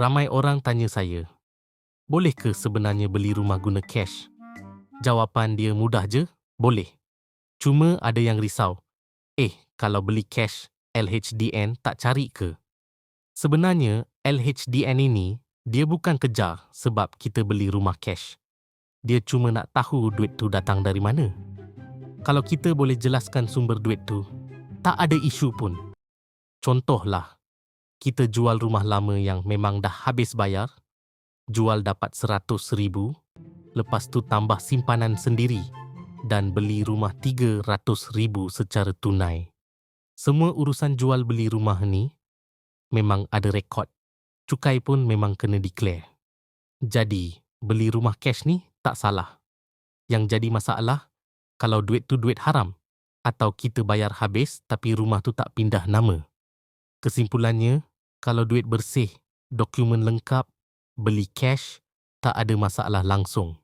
Ramai orang tanya saya, boleh ke sebenarnya beli rumah guna cash? Jawapan dia mudah je, boleh. Cuma ada yang risau. Eh, kalau beli cash, LHDN tak cari ke? Sebenarnya, LHDN ini, dia bukan kejar sebab kita beli rumah cash. Dia cuma nak tahu duit tu datang dari mana. Kalau kita boleh jelaskan sumber duit tu, tak ada isu pun. Contohlah, kita jual rumah lama yang memang dah habis bayar, jual dapat seratus ribu, lepas tu tambah simpanan sendiri dan beli rumah tiga ratus ribu secara tunai. Semua urusan jual beli rumah ni memang ada rekod. Cukai pun memang kena declare. Jadi, beli rumah cash ni tak salah. Yang jadi masalah, kalau duit tu duit haram atau kita bayar habis tapi rumah tu tak pindah nama. Kesimpulannya, kalau duit bersih, dokumen lengkap, beli cash, tak ada masalah langsung.